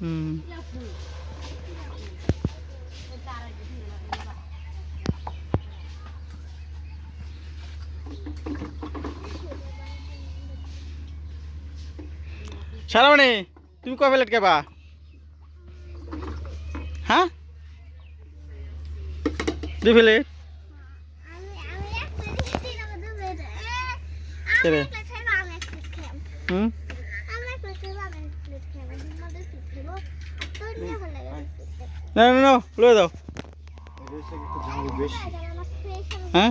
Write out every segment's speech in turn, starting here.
হুম। সারামণি তুমি কয় প্লেট খাবা? হ্যাঁ? দুই প্লেট। আমি আমি এক প্লেট খেতে যাব দু প্লেট কে আমি রে? এক প্লেট খাইবো আমি এক প্লেট খাইব হুম আমি এক প্লেট খাইবো আমি এক প্লেট খাইব তোমাদের প্লেট খাইবো আর তোর নিয়ে ভালো লাগে এক প্লেট খাইবো। না না না লয়ে দাও। হ্যাঁ?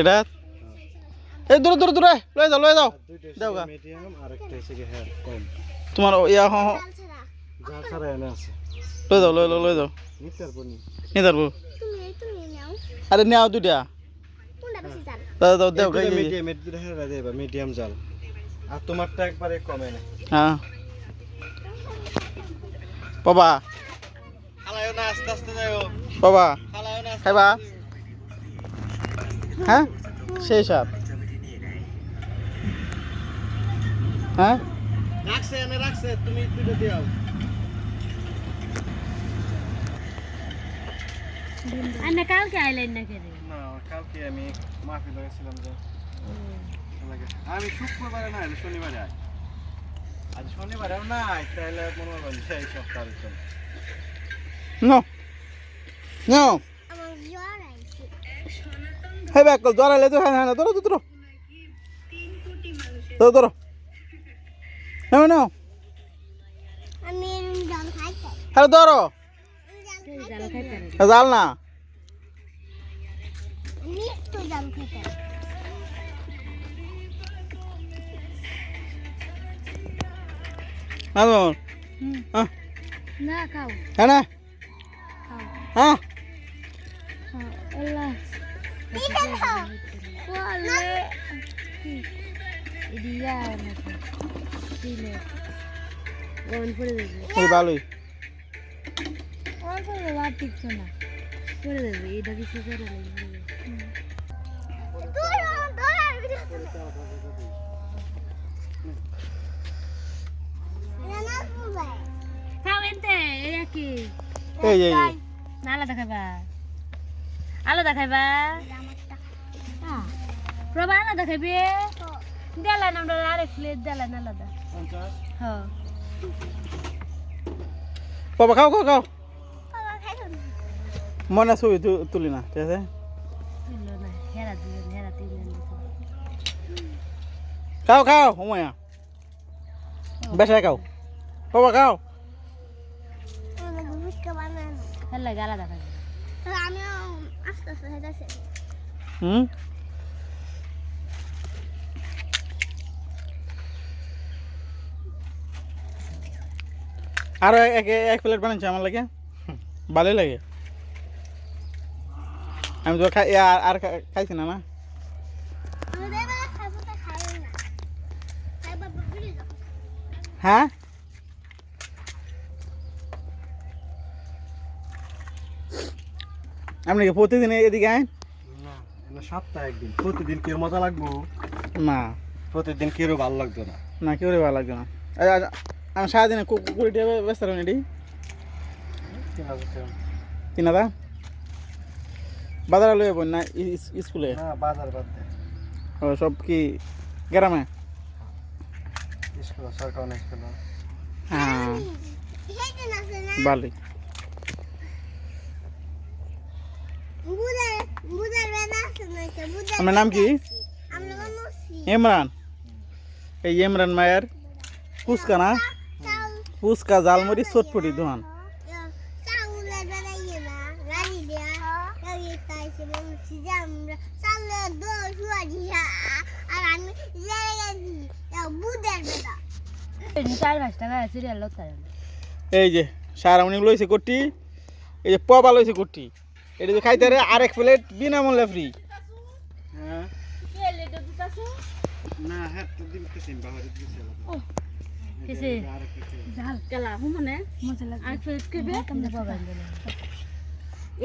এটা? এই দূরে দূরে দূরে লয়ে যাও লয়ে যাও। দাও গা। তোমার ইয়া হ লয়ে যাও লয়ে লয়ে যাও। নিয়ে যাব আরে নেও বেশি চাল দাও দাও মিডিয়াম দুটো হ্যাঁ মিডিয়াম ঝাল আর তোমারটা একবারে কমে না। হ্যাঁ। বাবা হালায়ও না আস্তে আস্তে যাও বাবা না খাইবা? হ্যাঁ? সেই সাপ। হ্যাঁ? রাখছে এনে রাখছে তুমি দুটো দিও আন্না কালকে আইলেন না কেন? না কালকে আমি মাফি লাগাইছিলাম যে। আমি শুক্রবারে না এলে শনিবারে আজ শনিবারে না তাহলে মনে হয় সেই সপ্তাহের জন্য নো নো আমার জ্বর আইছে হে ব্যাক কল দরালে তো হ্যাঁ হ্যাঁ ধরো ধরো ধরো। ধরো নাও নাও। আরে ধরো। জল না। না হ্যাঁ খাও। হ্যাঁ না। হ্যাঁ ভালোই এই এই। না আলাদা খাইবা। আলাদা খাইবা? হ্যাঁ। প্রভা আলাদা খাইবে? দেলা না আমরা আরেক প্লেট দেলা না আলাদা। হ্যাঁ। বাবা খাও খাও খাও। বাবা খাইছো না। মনে ছবি তু- তুলি না ঠিক আছে? দিলেন দিলেন খাও খাও হুমায়া বেসায় খাও। বাবা খাও। ভুটকা বানানো হের লাগে আলাদা তো আমিও আস্তে আস্তে খাইতেছি হুম? আরও এক এক- প্লেট বানাচ্ছি আমার লাগে। ভালোই লাগে। আমি তো খাই আর আর খাইছি না না? আমি হ্যাঁ? আপনি কি প্রতিদিন এদিকে আইন? না এটা সপ্তাহে একদিন। প্রতিদিন কেউ মজা লাগবো? না। প্রতিদিন কেউ ভালো লাগতো না। না কেউ রে ভালো লাগবে না। আ- আ- আমি সারাদিনে কু- কুড়ি টাকা ব্যস্ত রইনি এটি তিন হাজার টাকা। তিন হাজার বাজারে লয়ে যাব না ই- ই- স্কুলে? না বাজার বাদ দে। ও সব কি গ্রামে? স্কুল সরকার স্কুল। হ্যাঁ। সেই দিন আছে না ভালোই বুঝার বুঝার বেলা আছে না তো বুঝার আমার নাম কি? ইমরান। এই ইমরান মায়ের ফুচকা না? ফুচকা, ঝালমুড়ি, চটপটি দোকান। এই যে, সারামণি লইছে কোটি এই যে, পবা লইছে কোটি এটা যে খাইতে আরেক প্লেট বিনামূল্যে ফ্রি না হ্যাঁ তো দিন সিম বাহারে দিছে কিসে ঝাল কালা হুমনে মশলা আর ফেট কেবে তুমি পাবা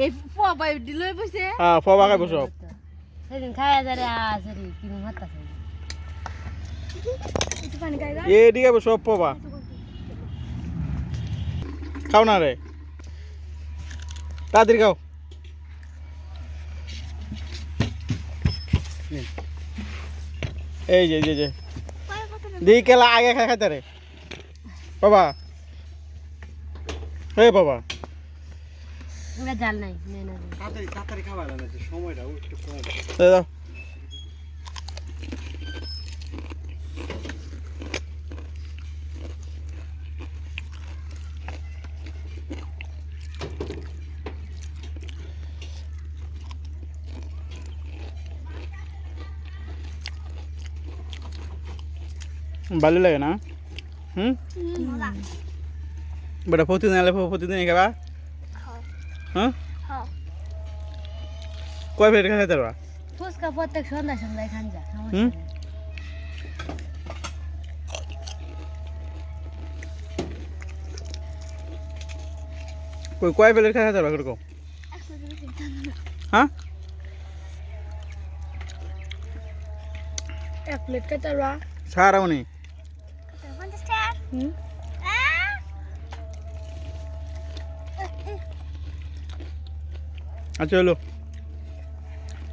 এই পবাই দিলে বসে হ্যাঁ পবা খাইবো সব সেদিন খায়া যারে আসরি কিনু হাতা এদিকে সব পবা খাও না রে। তাড়াতাড়ি খাও। এই যে এই যে, দি কেলা আগে খা খাইতে রে বাবা। হে বাবা। ওরা জাল নাই নে না। নে। তাড়াতাড়ি তাড়াতাড়ি খাবার না যে সময়টা একটু কম ভালো লাগে না? হুম? বেটা প্রতিদিন এলে প্রতিদিন খাবা? হ্যাঁ কয় প্লেট খাইতে পারবা ফুচকা প্রত্যেক সন্ধ্যা সন্ধ্যায় খান যা হুম? কই কয় প্লেট খাইতে পারবা কীরকম হ্যাঁ? এক প্লেট খেতে পারবা সারা উনি আচ্ছা হলো।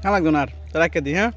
না লাগতো না আর। রাখে দিই হ্যাঁ?